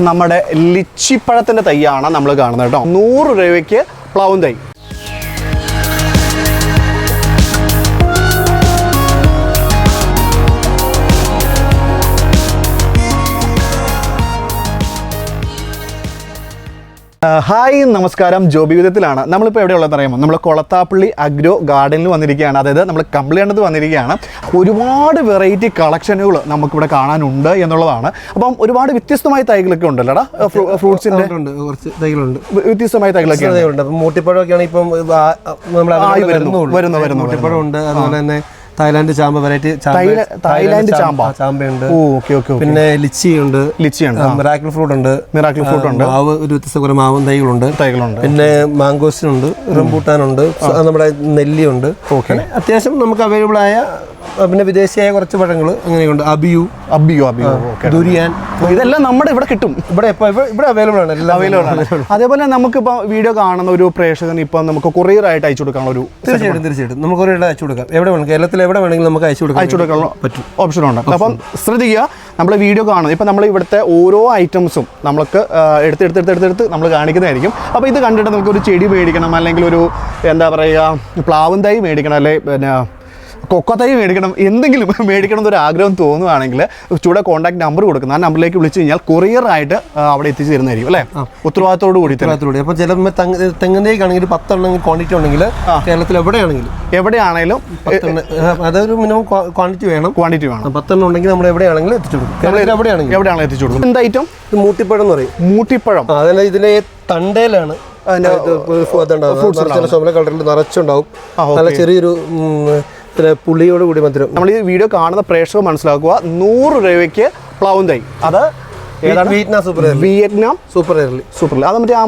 നമ്മുടെ ലിച്ചിപ്പഴത്തിന്റെ തൈയാണ് നമ്മൾ കാണുന്നത് കേട്ടോ. നൂറ് രൂപയ്ക്ക് പ്ലൗൻ തൈ. ഹായ് നമസ്കാരം. ജോബി വിധത്തിലാണ് നമ്മളിപ്പോൾ എവിടെയുള്ളതെന്ന് അറിയാമോ? നമ്മൾ കൊളത്താപ്പള്ളി അഗ്രോ ഗാർഡനിൽ വന്നിരിക്കുകയാണ്. അതായത് നമ്മൾ കമ്പിളിയണ്ടത്ത് വന്നിരിക്കുകയാണ്. ഒരുപാട് വെറൈറ്റി കളക്ഷനുകൾ നമുക്കിവിടെ കാണാനുണ്ട് എന്നുള്ളതാണ്. അപ്പം ഒരുപാട് വ്യത്യസ്തമായ തൈകളൊക്കെ ഉണ്ടല്ലോടാ? ഫ്രൂട്ട്സിന്റെ ഉണ്ട് കുറച്ച് തൈകളുണ്ട്. വ്യത്യസ്തമായ തൈകളൊക്കെ ഉണ്ട്. അപ്പം മൂട്ടിപ്പഴമൊക്കെയാണ് ഇപ്പം നമ്മൾ വരുന്നു, വരുന്നു, മൂട്ടിപ്പഴം ഉണ്ട്. അതുപോലെ തന്നെ തായ്ലാന്റ് ചാമ്പ വെറൈറ്റി തായ്ല- തായ്ലാന്റ് ചാമ്പ. ചാമ്പയുണ്ട്. ഓക്കെ ഓക്കെ പിന്നെ ലിച്ചി ഉണ്ട് ലിച്ചിയുണ്ട് മിറാക്കിൾ ഫ്രൂട്ട് ഉണ്ട്. മിറാക്കിൾ ഫ്രൂട്ട് ഉണ്ട്. മാവ് ഒരു വ്യത്യസ്ത കുറെ മാവും തൈകളുണ്ട്. തൈകളുണ്ട്. പിന്നെ മാംഗോസിനുണ്ട് റംബൂട്ടാനുണ്ട്. ഉണ്ട് നമ്മുടെ നെല്ലിയുണ്ട്. ഓക്കെ. അത്യാവശ്യം നമുക്ക് അവൈലബിൾ ആയ പിന്നെ വിദേശിയായ കുറച്ച് പഴങ്ങൾ അങ്ങനെയുണ്ട്. അബിയു. Abiu abiu. ദുരിയാൻ. ഇതെല്ലാം നമ്മുടെ ഇവിടെ കിട്ടും. ഇവിടെ ഇപ്പൊ ഇവിടെ അവൈലബിൾ ആണ്. എല്ലാം അവൈലബിൾ ആണ്. അതേപോലെ നമുക്കിപ്പോൾ വീഡിയോ കാണുന്ന ഒരു പ്രേക്ഷകൻ ഇപ്പം നമുക്ക് കൊറിയർ ആയിട്ട് അയച്ചു കൊടുക്കാൻ ഒരു തീർച്ചയായിട്ടും തീർച്ചയായിട്ടും. നമുക്ക് ഒരു അയച്ചു കൊടുക്കാം. എവിടെ വേണം കേരളത്തിൽ എവിടെ വേണമെങ്കിലും നമുക്ക് അയച്ചു കൊടുക്കാം അയച്ചു കൊടുക്കാനുള്ള പറ്റും. ഓപ്ഷൻ ഉണ്ട്. അപ്പം ശ്രദ്ധിക്കുക നമ്മൾ വീഡിയോ കാണുന്നത്. ഇപ്പം നമ്മൾ ഇവിടുത്തെ ഓരോ ഐറ്റംസും നമുക്ക് ആ, എടുത്ത് എടുത്ത് എടുത്ത് എടുത്ത് എടുത്ത് നമ്മൾ കാണിക്കുന്നതായിരിക്കും. അപ്പോൾ ഇത് കണ്ടിട്ട് നമുക്ക് ഒരു ചെടി മേടിക്കണം അല്ലെങ്കിൽ ഒരു എന്താ പറയുക പ്ലാവും തൈ മേടിക്കണം അല്ലെങ്കിൽ പിന്നെ കൊക്കോ തൈ മേടിക്കണം എന്തെങ്കിലും മേടിക്കണം എന്നൊരു ആഗ്രഹം തോന്നുവാണെങ്കിൽ ചൂടെ കോൺടാക്ട് നമ്പർ കൊടുക്കുന്ന ആ നമ്പറിലേക്ക് വിളിച്ചു കഴിഞ്ഞാൽ കൊറിയർ ആയിട്ട് അവിടെ എത്തിച്ചു തരുന്നതായിരിക്കും അല്ലേ ഉത്തരവാദിത്തോടു കൂടി ഉത്തരവാദിത്തോടെ അപ്പോൾ ചില തെങ്ങിന്റെയൊക്കെ ആണെങ്കിൽ പത്തെണ്ണം ക്വാണ്ടിറ്റി ഉണ്ടെങ്കിൽ കേരളത്തിൽ എവിടെയാണെങ്കിലും. എവിടെയാണെങ്കിലും അതൊരു മിനിമം ക്വാണ്ടിറ്റി വേണം. ക്വാണ്ടിറ്റി വേണം. പത്തെണ്ണം ഉണ്ടെങ്കിൽ നമ്മൾ എവിടെയാണെങ്കിലും എത്തിച്ചു കൊടുക്കും എവിടെയാണെങ്കിലും. എവിടെയാണെങ്കിലും എത്തിച്ചു കൊടുക്കും എന്ത് ഐറ്റം മൂട്ടിപ്പഴം എന്ന് പറയും. മൂട്ടിപ്പഴം. അതല്ല ഇതിലെ തണ്ടയിലാണ് അതിന്റെ ഇത് ഒരു ഫ് ഇതുണ്ടാവും. കളറിൽ നിറച്ചുണ്ടാവും. നല്ല ചെറിയൊരു പുളിയോട് കൂടി മധുരം നമ്മൾ ഈ വീഡിയോ കാണുന്ന പ്രേക്ഷകർ മനസ്സിലാക്കുക നൂറ് രൂപയ്ക്ക് പ്ലൗൻ തൈ. അത് ഏതാണ്? വീറ്റ്നാ super Vietnam super early super അത് മറ്റേ ആ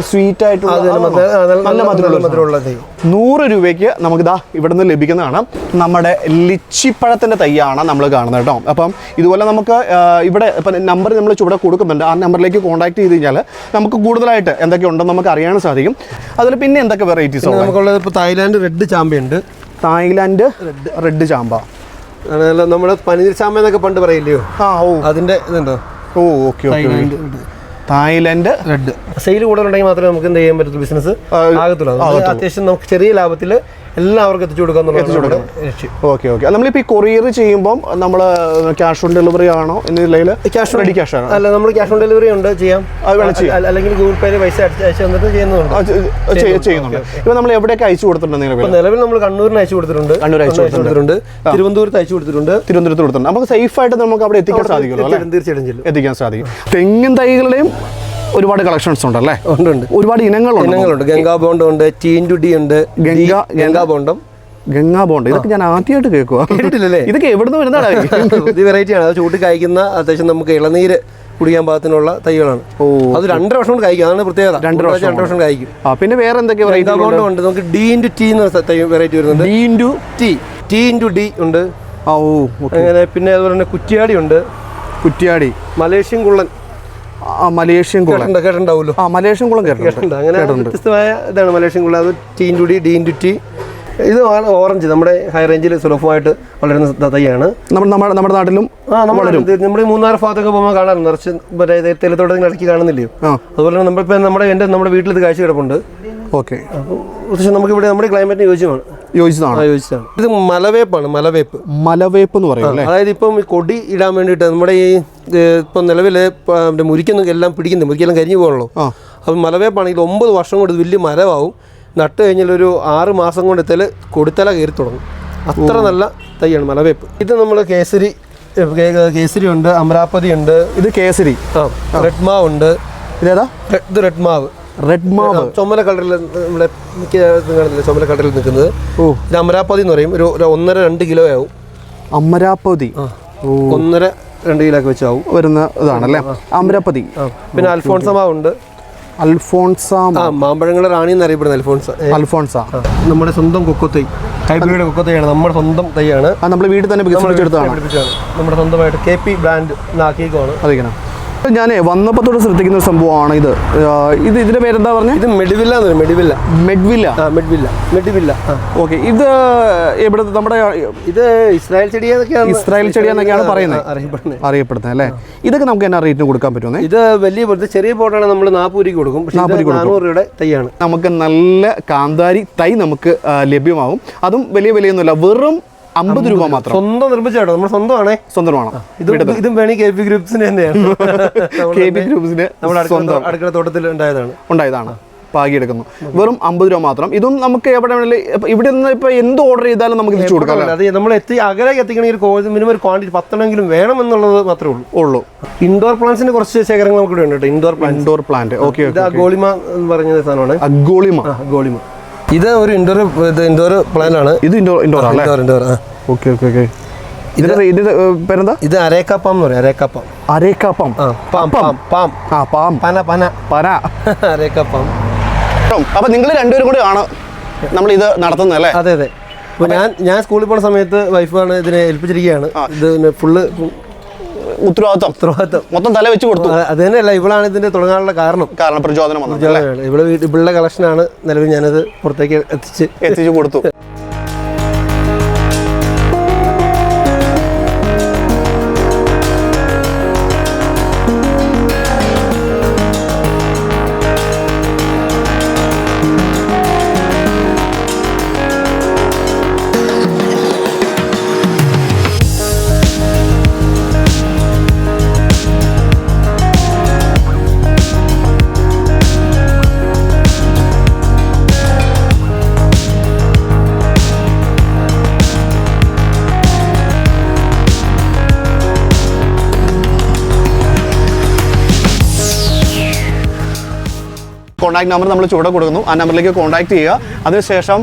സ്വീറ്റ് ആയിട്ടുള്ള നല്ല- മധുരമുള്ള നൂറ് രൂപയ്ക്ക് നമുക്ക് ഇതാ ഇവിടെ നിന്ന് ലഭിക്കുന്നതാണ്. നമ്മുടെ ലിച്ചിപ്പഴത്തിന്റെ തൈയാണ് നമ്മൾ കാണുന്നത് കേട്ടോ. അപ്പം ഇതുപോലെ നമുക്ക് ഇവിടെ ഇപ്പം നമ്പർ നമ്മൾ ചുവടെ കൊടുക്കുന്നുണ്ട്. ആ നമ്പറിലേക്ക് കോൺടാക്ട് ചെയ്ത് കഴിഞ്ഞാൽ നമുക്ക് കൂടുതലായിട്ട് എന്തൊക്കെ ഉണ്ടെന്ന് നമുക്ക് അറിയാൻ സാധിക്കും. അതിൽ പിന്നെ എന്തൊക്കെ വെറൈറ്റീസ് ഉണ്ട് നമുക്കുള്ളത് ഇപ്പോൾ തായ്ലാൻഡ് റെഡ് ചാമ്പയുണ്ട് തായ്ലാൻഡ് റെഡ് ചാമ്പ. അതല്ല നമ്മുടെ പനീർ ചാമ്പ എന്നൊക്കെ പണ്ട് പറയില്ലയോ? ആ ഓ. അതിന്റെ ഇതുണ്ടോ? ഓ okay okay Thailand Thailand. Red sale കൂടുതലുണ്ടെങ്കിൽ മാത്രമേ നമുക്ക് എന്ത് ചെയ്യാൻ പറ്റത്തുള്ളൂ? ബിസിനസ് ആകത്തുള്ളൂ. അത്യാവശ്യം നമുക്ക് ചെറിയ ലാഭത്തിൽ എല്ലാവർക്കും എത്തിച്ചു കൊടുക്കുക എത്തിച്ചു കൊടുക്കണം ഓക്കെ ഓക്കെ. നമ്മളിപ്പോൾ ഈ കൊറിയർ ചെയ്യുമ്പോൾ നമ്മൾ ക്യാഷ് ഓൺ ഡെലിവറി ആണോ? എന്നില്ലെങ്കിൽ ക്യാഷ് റെഡി ക്യാഷ് ആണോ? അല്ല നമ്മൾ ക്യാഷ് ഓൺ ഡെലിവറി ഉണ്ട് ചെയ്യാം. അത് വേണം ചെയ്യാം. അല്ലെങ്കിൽ ഗൂഗിൾ പേയിൽ പൈസ അയച്ച് തന്നിട്ട് ചെയ്യുന്നുണ്ട്. ചെയ്യുന്നുണ്ട്. ഇപ്പം നമ്മൾ എവിടെയൊക്കെ അയച്ചു കൊടുത്തിട്ടുണ്ട് നിലവിൽ നിലവിൽ നമ്മൾ കണ്ണൂരിന് അയച്ചു കൊടുത്തിട്ടുണ്ട്. കണ്ണൂർ അയച്ചു കൊടുത്തിട്ടുണ്ട്. തിരുവനന്തപുരത്ത് അയച്ചു കൊടുത്തിട്ടുണ്ട്. തിരുവനന്തപുരത്ത് കൊടുത്തിട്ടുണ്ട്. നമുക്ക് സേഫ് ആയിട്ട് നമുക്ക് അവിടെ എത്തിക്കാൻ സാധിക്കുമല്ലോ തീർച്ചയായിട്ടും തീർച്ചയായിട്ടും എത്തിക്കാൻ സാധിക്കും. തെങ്ങിൻ തൈകളുടെയും ഒരുപാട് കളക്ഷൻസ് ഉണ്ട് അല്ലേ ഉണ്ട് ഉണ്ട് ഒരുപാട് ഇനങ്ങളുണ്ട്. ഇനങ്ങളുണ്ട്. ഗംഗാ ബോണ്ട് ഉണ്ട് ടീൻ ടു ഡി ഉണ്ട് ഗംഗാ ഗംഗാ ബോണ്ടം. ഗംഗാ ബോണ്ട്. ഇതൊക്കെ ഞാൻ ആദ്യമായിട്ട് കേൾക്കുക കേട്ടിട്ടില്ലല്ലേ? ഇതൊക്കെ എവിടുന്ന് വരുന്നതാണ് ഇത് വെറൈറ്റി ആണ്. അത് ചൂട്ടി കായ്ക്കുന്ന അത്യാവശ്യം നമുക്ക് ഇളനീര് കുടിക്കാൻ പാകത്തിനുള്ള തൈകളാണ്. ഓ. അത് രണ്ടര വർഷം കൊണ്ട് കഴിക്കും അതാണ് പ്രത്യേകത. രണ്ടര വർഷം രണ്ടര വർഷം കായ്ക്കും. ആ പിന്നെ വേറെ എന്തൊക്കെ വെറൈറ്റി ബോണ്ട് ഉണ്ട് നമുക്ക് ഡി ഇന്റു ടി എന്ന തൈ വെറൈറ്റി വരുന്നുണ്ട്. D into T. T into D ഉണ്ട്. ഓ അങ്ങനെ പിന്നെ അതുപോലെ തന്നെ കുറ്റിയാടി ഉണ്ട്. കുറ്റിയാടി. മലേഷ്യൻ കുള്ളൻ. മലേഷ്യൻ കുളം. കേട്ടിട്ടുണ്ടോ? കേട്ടിട്ടുണ്ടാവുമല്ലോ. ആ മലേഷ്യൻ കുളം കേട്ടിട്ടുണ്ട്. അങ്ങനെ വ്യത്യസ്തമായ ഇതാണ് മലേഷ്യൻ കുളം. അത് T to D D to T ഇത് ഓറഞ്ച്. നമ്മുടെ ഹൈ റേഞ്ചിൽ സുലഭമായിട്ട് വളരുന്ന തയ്യാണ് തൈയാണ്. നമ്മൾ നമ്മുടെ നമ്മുടെ നാട്ടിലും ആ നമ്മൾ നമ്മുടെ ഈ മൂന്നാർ ഭാഗത്തൊക്കെ പോകുമ്പോൾ കാണാറുണ്ട്. നിറച്ച് മറ്റേ തെലത്തോട്ടങ്ങൾ ഇടയ്ക്ക് കാണുന്നില്ലയോ? അതുപോലെ തന്നെ നമ്മളിപ്പോൾ നമ്മുടെ എന്റെ നമ്മുടെ വീട്ടിൽ ഇത് കാഴ്ച കിടപ്പുണ്ട്. ഓക്കെ. അപ്പോൾ പക്ഷേ നമുക്ക് ഇവിടെ നമ്മുടെ ക്ലൈമറ്റിന് യോജ്യമാണ് യോജിച്ചതാണ്? ഇത് മലവേപ്പാണ് മലവേപ്പ്. മലവേപ്പ് എന്ന് പറയും അല്ലേ? അതായത് ഇപ്പം കൊടി ഇടാൻ വേണ്ടിയിട്ട് നമ്മുടെ ഈ ഇപ്പൊ നിലവിൽ മറ്റേ മുരിക്കൊന്നും എല്ലാം പിടിക്കുന്നത് മുരിക്കെല്ലാം കരിഞ്ഞു പോകണല്ലോ അപ്പം മലവേപ്പാണെങ്കിൽ ഒമ്പത് വർഷം കൊണ്ട് വലിയ മരമാവും. നട്ട് കഴിഞ്ഞാൽ ഒരു ആറ് മാസം കൊണ്ട് ഇത്തല കൊടുത്തല കയറി തുടങ്ങും. അത്ര നല്ല തൈയാണ് മലവേപ്പ്. ഇത് നമ്മൾ കേസരി കേസരി ഉണ്ട് അമരാപ്പതി ഉണ്ട്. ഇത് കേസരി. ആ റെഡ് മാവ് ഉണ്ട് ഇതേതാ? ഇത് റെഡ് മാവ്. റെഡ് മാവ് ചുമല കളറിൽ നമ്മുടെ മിക്ക കാണുന്നില്ല ചുമല കളറിൽ നിൽക്കുന്നത്. ഓ. ഇത് അമരാപ്പതി എന്ന് പറയും. ഒരു ഒന്നര രണ്ട് കിലോ ആവും. അമരാപ്പതി ഒന്നര രണ്ട് കിലോ ഒക്കെ വെച്ചാവും വരുന്ന ഇതാണല്ലേ? അമരാപ്പതി പിന്നെ അൽഫോൺസ മാവുണ്ട്. അൽഫോൺസ മാമ്പഴങ്ങളുടെ റാണി എന്നറിയപ്പെടുന്ന അൽഫോൺസ. അൽഫോൺസ. നമ്മുടെ സ്വന്തം കൊക്കത്തൈ. ഹൈബ്രിഡ് കൊക്കത്തൈയാണ്. നമ്മുടെ സ്വന്തം തൈയാണ്. നമ്മുടെ വീട്ടിൽ തന്നെ നമ്മുടെ സ്വന്തമായിട്ട് കെ പി ബ്രാൻഡ് ആക്കിയേക്കുവാണ് അതിങ്ങനെ ഞാൻ വന്നപ്പോൾ തൊട്ട് ശ്രദ്ധിക്കുന്ന ഒരു സംഭവമാണ് ഇത്. ഇത് ഇതിന്റെ പേരെന്താ പറഞ്ഞത് ഇത് മെഡിവില്ല എന്ന് മെഡിവില്ല. മെഡ്വില്ല. മെഡ്വില്ല. മെഡിവില്ല. ഓക്കെ ഇത് എവിടെ നമ്മുടെ ഇത് ഇസ്രായേൽ ചെടിയെന്നൊക്കെയാണ് ഇസ്രായേൽ ചെടി എന്നൊക്കെയാണ് പറയുന്നത്. അറിയപ്പെടുന്നത്. അറിയപ്പെടുന്നത് അല്ലേ? ഇതൊക്കെ നമുക്ക് എന്നാ റേറ്റിന് കൊടുക്കാൻ പറ്റുന്നത് ഇത് വലിയ പോലത്തെ ചെറിയ പോട്ടാണ് നമ്മൾ നാൽപ്പത് രൂപയ്ക്ക് കൊടുക്കും. നാനൂറ് രൂപയുടെ തൈയാണ്. നമുക്ക് നല്ല കാന്താരി തൈ നമുക്ക് ലഭ്യമാകും ലഭ്യമാവും. അതും വലിയ വിലയൊന്നുമില്ല. വെറും അമ്പത് രൂപ മാത്രം. സ്വന്തം നിർമ്മിച്ചാട്ടോ നമ്മൾ സ്വന്തമാണേ? സ്വന്തമാണ്? ഇത് ഇതും വേണി കെ പി ഗ്രൂപ്പ്സിന് തന്നെയാണ്. കെ പി ഗ്രൂപ്പ്സിന് നമ്മുടെ സ്വന്തം. അടുക്കള തോട്ടത്തിൽ ഉണ്ടായതാണ്. ഉണ്ടായതാണ്. പാകിയെടുക്കുന്നു. വെറും അമ്പത് രൂപ മാത്രം. ഇതും നമുക്ക് എവിടെ വേണമെങ്കിലും ഇവിടെ നിന്ന് ഇപ്പൊ എന്ത് ഓർഡർ ചെയ്താലും നമുക്ക് തിരിച്ചു കൊടുക്കാം? അത് നമ്മൾ എത്തി അകലേക്ക് എത്തിക്കണമെങ്കിൽ മിനിമം ഒരു ക്വാണ്ടിറ്റി പത്തെണ്ണെങ്കിലും വേണം എന്നുള്ളത് മാത്രമേ ഉള്ളൂ. ഉള്ളൂ. ഇൻഡോർ പ്ലാന്റ്സിന് കുറച്ച് ശേഖരങ്ങൾ നമുക്ക് ഇവിടെ ഉണ്ട് indoor plant indoor plant okay ഗോളിമ അഗോളിമ എന്ന് പറഞ്ഞ സാധനമാണ്. അഗോളിമ ആ ഗോളിമ. ഇത് ഒരു ഇൻഡോർ ഇൻഡോർ പ്ലാന്റ് ആണ്. ഇത് ഇൻഡോർ ഇൻഡോർ അല്ലേ indoor indoor okay okay okay ഇതിന്റെ ഇതിന്റെ പേരെന്താ? ഇത് അരേക്കാപ്പം എന്ന് പറയും areca palm. Areca palm. Palm palm palm. ആ പാം. പന പന. പന. അരേക്കാപ്പം. അപ്പൊ നിങ്ങൾ രണ്ടുപേരും കൂടി ആണ് നമ്മൾ ഇത് നടത്തുന്നത് അല്ലേ? അതെ അതെ. ഞാൻ ഞാൻ സ്കൂളിൽ പോണ സമയത്ത് വൈഫാണ് ഇതിനെ ഏൽപ്പിച്ചിരിക്കുകയാണ്. ഇത് ഫുള്ള് ഉത്തരവാദിത്വം ഉത്തരവാദിത്വം മൊത്തം തല വെച്ച് കൊടുത്തു. അത് തന്നെയല്ല ഇവളാണ് ഇതിന്റെ തുടങ്ങാനുള്ള കാരണം. കാരണം പ്രചോദനം വന്നത് വീട്ടിൽ ഇവളുടെ കളക്ഷനാണ് നിലവിൽ ഞാനത് പുറത്തേക്ക് എത്തിച്ച് എത്തിച്ചു കൊടുത്തു. കോൺടാക്ട് നമ്പർ നമ്മൾ ചൂടെ കൊടുക്കുന്നു. ആ നമ്പറിലേക്ക് കോൺടാക്ട് ചെയ്യുക. അതിനുശേഷം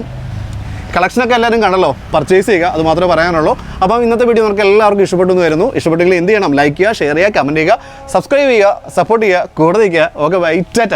കളക്ഷനൊക്കെ എല്ലാവരും കണ്ടല്ലോ? പർച്ചേസ് ചെയ്യുക. അത് മാത്രമേ പറയാനുള്ളൂ. അപ്പം ഇന്നത്തെ വീഡിയോ നമുക്ക് എല്ലാവർക്കും ഇഷ്ടപ്പെട്ടു എന്ന് വരുന്നു. ഇഷ്ടപ്പെട്ടെങ്കിൽ എന്ത് ചെയ്യണം? ലൈക്ക് ചെയ്യുക ഷെയർ ചെയ്യുക കമന്റ് ചെയ്യുക സബ്സ്ക്രൈബ് ചെയ്യുക സപ്പോർട്ട് ചെയ്യുക കൂടെ നിൽക്കുക. Okay bye Tata